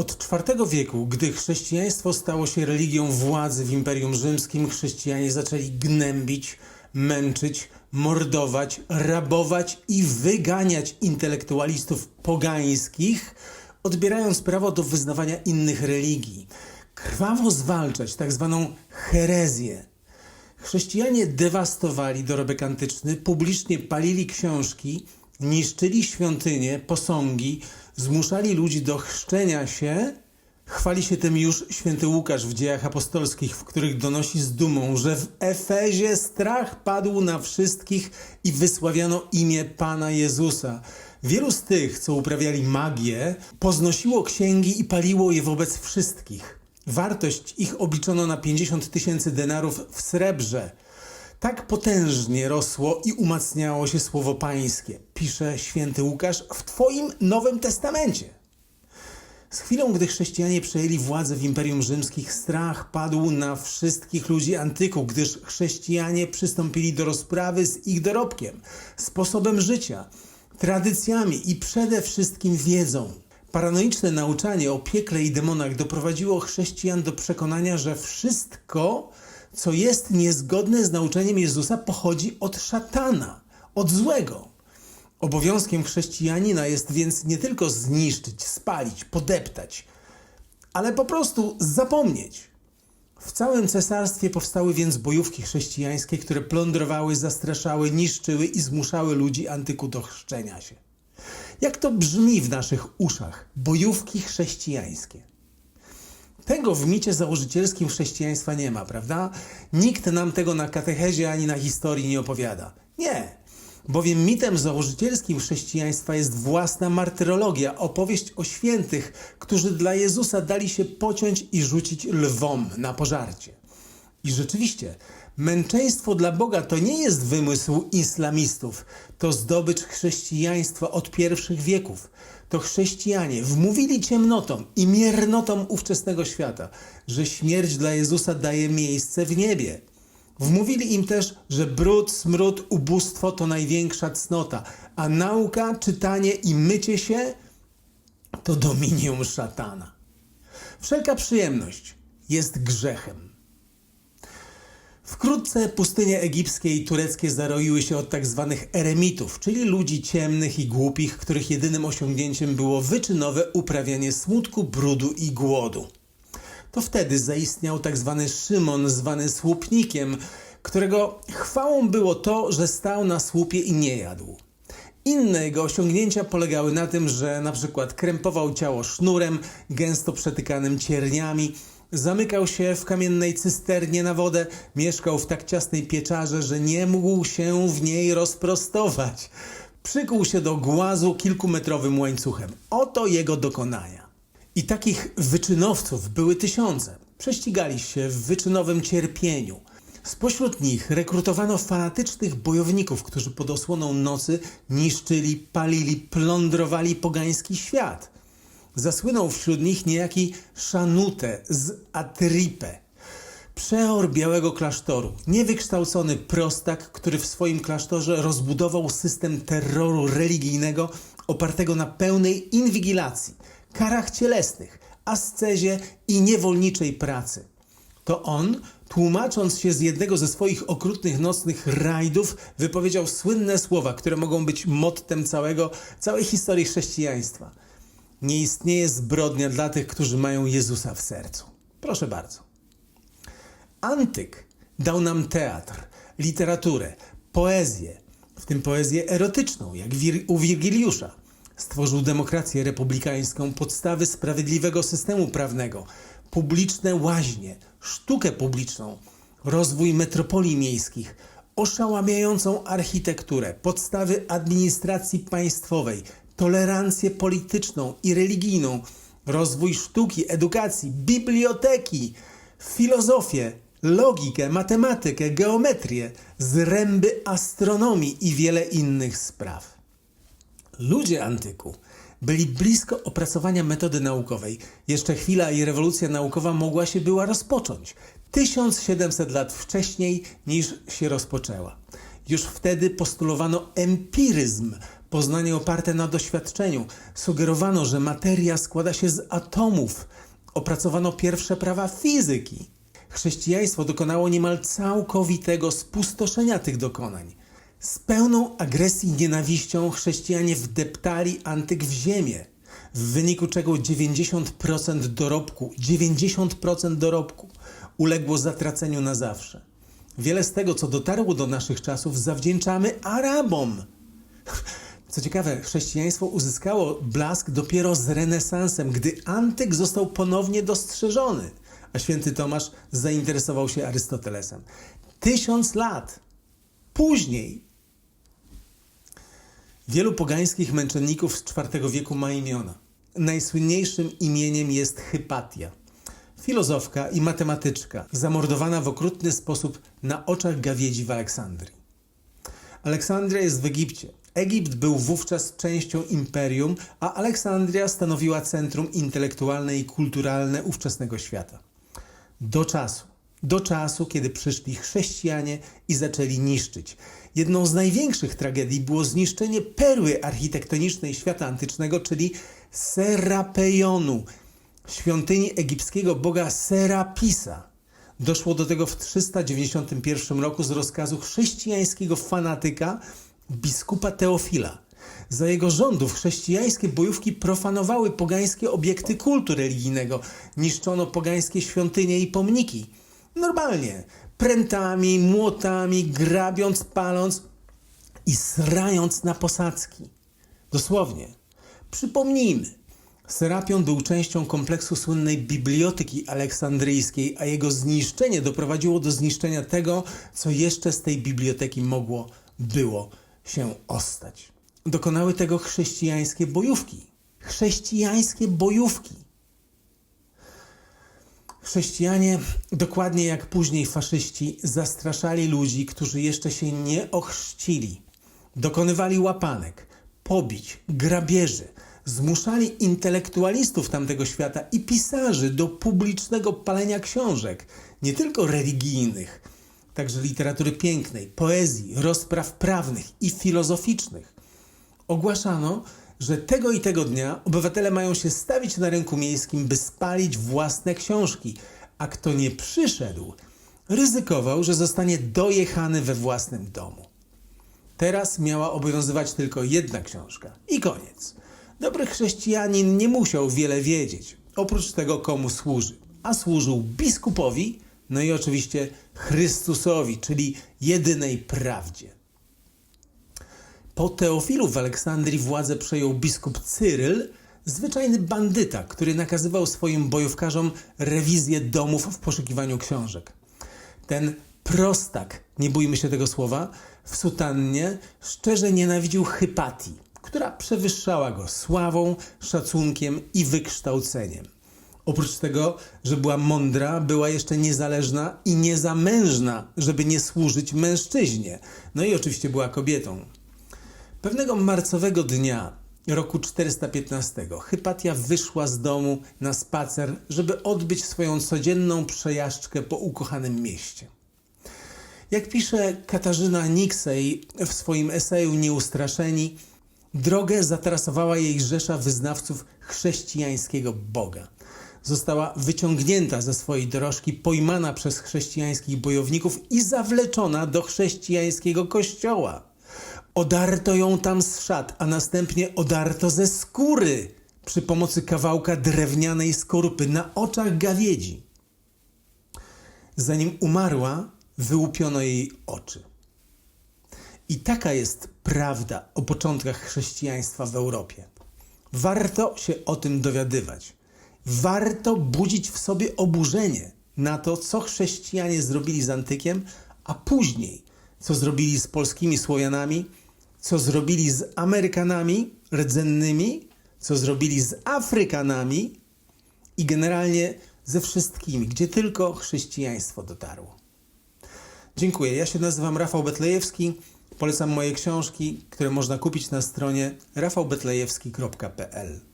Od IV wieku, gdy chrześcijaństwo stało się religią władzy w Imperium Rzymskim, chrześcijanie zaczęli gnębić, męczyć, mordować, rabować i wyganiać intelektualistów pogańskich, odbierając prawo do wyznawania innych religii. Krwawo zwalczać tak zwaną herezję. Chrześcijanie dewastowali dorobek antyczny, publicznie palili książki, niszczyli świątynie, posągi, zmuszali ludzi do chrzczenia się. Chwali się tym już święty Łukasz w dziejach apostolskich, w których donosi z dumą, że w Efezie strach padł na wszystkich i wysławiano imię Pana Jezusa. Wielu z tych, co uprawiali magię, poznosiło księgi i paliło je wobec wszystkich. Wartość ich obliczono na 50 tysięcy denarów w srebrze. Tak potężnie rosło i umacniało się słowo pańskie, pisze święty Łukasz w Twoim Nowym Testamencie. Z chwilą, gdy chrześcijanie przejęli władzę w Imperium Rzymskich, strach padł na wszystkich ludzi antyku, gdyż chrześcijanie przystąpili do rozprawy z ich dorobkiem, sposobem życia, tradycjami i przede wszystkim wiedzą. Paranoiczne nauczanie o piekle i demonach doprowadziło chrześcijan do przekonania, że wszystko, co jest niezgodne z nauczeniem Jezusa, pochodzi od szatana, od złego. Obowiązkiem chrześcijanina jest więc nie tylko zniszczyć, spalić, podeptać, ale po prostu zapomnieć. W całym cesarstwie powstały więc bojówki chrześcijańskie, które plądrowały, zastraszały, niszczyły i zmuszały ludzi antyku do chrzczenia się. Jak to brzmi w naszych uszach? Bojówki chrześcijańskie. Tego w micie założycielskim chrześcijaństwa nie ma, prawda? Nikt nam tego na katechezie ani na historii nie opowiada. Nie. Bowiem mitem założycielskim chrześcijaństwa jest własna martyrologia, opowieść o świętych, którzy dla Jezusa dali się pociąć i rzucić lwom na pożarcie. I rzeczywiście, męczeństwo dla Boga to nie jest wymysł islamistów, to zdobycz chrześcijaństwa od pierwszych wieków. To chrześcijanie wmówili ciemnotom i miernotom ówczesnego świata, że śmierć dla Jezusa daje miejsce w niebie. Wmówili im też, że brud, smród, ubóstwo to największa cnota, a nauka, czytanie i mycie się to dominium szatana. Wszelka przyjemność jest grzechem. Wkrótce pustynie egipskie i tureckie zaroiły się od tak zwanych eremitów, czyli ludzi ciemnych i głupich, których jedynym osiągnięciem było wyczynowe uprawianie smutku, brudu i głodu. To wtedy zaistniał tak zwany Szymon, zwany słupnikiem, którego chwałą było to, że stał na słupie i nie jadł. Inne jego osiągnięcia polegały na tym, że na przykład krępował ciało sznurem, gęsto przetykanym cierniami, zamykał się w kamiennej cysternie na wodę, mieszkał w tak ciasnej pieczarze, że nie mógł się w niej rozprostować. Przykuł się do głazu kilkumetrowym łańcuchem. Oto jego dokonania. I takich wyczynowców były tysiące. Prześcigali się w wyczynowym cierpieniu. Spośród nich rekrutowano fanatycznych bojowników, którzy pod osłoną nocy niszczyli, palili, plądrowali pogański świat. Zasłynął wśród nich niejaki Szanute z Atripe, przeor białego klasztoru, niewykształcony prostak, który w swoim klasztorze rozbudował system terroru religijnego opartego na pełnej inwigilacji, karach cielesnych, ascezie i niewolniczej pracy. To on, tłumacząc się z jednego ze swoich okrutnych nocnych rajdów, wypowiedział słynne słowa, które mogą być mottem całego, całej historii chrześcijaństwa. Nie istnieje zbrodnia dla tych, którzy mają Jezusa w sercu. Proszę bardzo. Antyk dał nam teatr, literaturę, poezję, w tym poezję erotyczną, jak wir- u Wirgiliusza. Stworzył demokrację republikańską, podstawy sprawiedliwego systemu prawnego, publiczne łaźnie, sztukę publiczną, rozwój metropolii miejskich, oszałamiającą architekturę, podstawy administracji państwowej, tolerancję polityczną i religijną, rozwój sztuki, edukacji, biblioteki, filozofię, logikę, matematykę, geometrię, zręby astronomii i wiele innych spraw. Ludzie antyku byli blisko opracowania metody naukowej. Jeszcze chwila i rewolucja naukowa mogła się była rozpocząć. 1700 lat wcześniej niż się rozpoczęła. Już wtedy postulowano empiryzm, Poznanie oparte na doświadczeniu. Sugerowano, że materia składa się z atomów. Opracowano pierwsze prawa fizyki. Chrześcijaństwo dokonało niemal całkowitego spustoszenia tych dokonań. Z pełną agresji i nienawiścią chrześcijanie wdeptali antyk w ziemię, w wyniku czego 90% dorobku, 90% dorobku uległo zatraceniu na zawsze. Wiele z tego, co dotarło do naszych czasów, zawdzięczamy Arabom. Co ciekawe, chrześcijaństwo uzyskało blask dopiero z renesansem, gdy antyk został ponownie dostrzeżony, a święty Tomasz zainteresował się Arystotelesem. Tysiąc lat później wielu pogańskich męczenników z IV wieku ma imiona. Najsłynniejszym imieniem jest Hypatia, filozofka i matematyczka, zamordowana w okrutny sposób na oczach gawiedzi w Aleksandrii. Aleksandria jest w Egipcie. Egipt był wówczas częścią imperium, a Aleksandria stanowiła centrum intelektualne i kulturalne ówczesnego świata. Do czasu, do czasu, kiedy przyszli chrześcijanie i zaczęli niszczyć. Jedną z największych tragedii było zniszczenie perły architektonicznej świata antycznego, czyli Serapeionu, świątyni egipskiego boga Serapisa. Doszło do tego w 391 roku z rozkazu chrześcijańskiego fanatyka biskupa Teofila. Za jego rządów chrześcijańskie bojówki profanowały pogańskie obiekty kultu religijnego, niszczono pogańskie świątynie i pomniki. Normalnie, prętami, młotami, grabiąc, paląc i srając na posadzki. Dosłownie. Przypomnijmy, Serapion był częścią kompleksu słynnej Biblioteki Aleksandryjskiej, a jego zniszczenie doprowadziło do zniszczenia tego, co jeszcze z tej biblioteki mogło, było się ostać. Dokonały tego chrześcijańskie bojówki. Chrześcijańskie bojówki. Chrześcijanie, dokładnie jak później faszyści, zastraszali ludzi, którzy jeszcze się nie ochrzcili. Dokonywali łapanek, pobić, grabieży, zmuszali intelektualistów tamtego świata i pisarzy do publicznego palenia książek, nie tylko religijnych, także literatury pięknej, poezji, rozpraw prawnych i filozoficznych. Ogłaszano, że tego i tego dnia obywatele mają się stawić na rynku miejskim, by spalić własne książki, a kto nie przyszedł, ryzykował, że zostanie dojechany we własnym domu. Teraz miała obowiązywać tylko jedna książka i koniec. Dobry chrześcijanin nie musiał wiele wiedzieć, oprócz tego komu służy, a służył biskupowi, no i oczywiście Chrystusowi, czyli jedynej prawdzie. Po Teofilu w Aleksandrii władzę przejął biskup Cyryl, zwyczajny bandyta, który nakazywał swoim bojówkarzom rewizję domów w poszukiwaniu książek. Ten prostak, nie bójmy się tego słowa, w sutannie szczerze nienawidził Hypatii, która przewyższała go sławą, szacunkiem i wykształceniem. Oprócz tego, że była mądra, była jeszcze niezależna i niezamężna, żeby nie służyć mężczyźnie. No i oczywiście była kobietą. Pewnego marcowego dnia roku 415 Hypatia wyszła z domu na spacer, żeby odbyć swoją codzienną przejażdżkę po ukochanym mieście. Jak pisze Katarzyna Niksej w swoim eseju Nieustraszeni, drogę zatrasowała jej rzesza wyznawców chrześcijańskiego Boga. Została wyciągnięta ze swojej dorożki, pojmana przez chrześcijańskich bojowników i zawleczona do chrześcijańskiego kościoła. Odarto ją tam z szat, a następnie odarto ze skóry przy pomocy kawałka drewnianej skorupy na oczach gawiedzi. Zanim umarła, wyłupiono jej oczy. I taka jest prawda o początkach chrześcijaństwa w Europie. Warto się o tym dowiadywać. Warto budzić w sobie oburzenie na to, co chrześcijanie zrobili z antykiem, a później co zrobili z polskimi Słowianami, co zrobili z Amerykanami rdzennymi, co zrobili z Afrykanami i generalnie ze wszystkimi, gdzie tylko chrześcijaństwo dotarło. Dziękuję. Ja się nazywam Rafał Betlejewski. Polecam moje książki, które można kupić na stronie rafałbetlejewski.pl.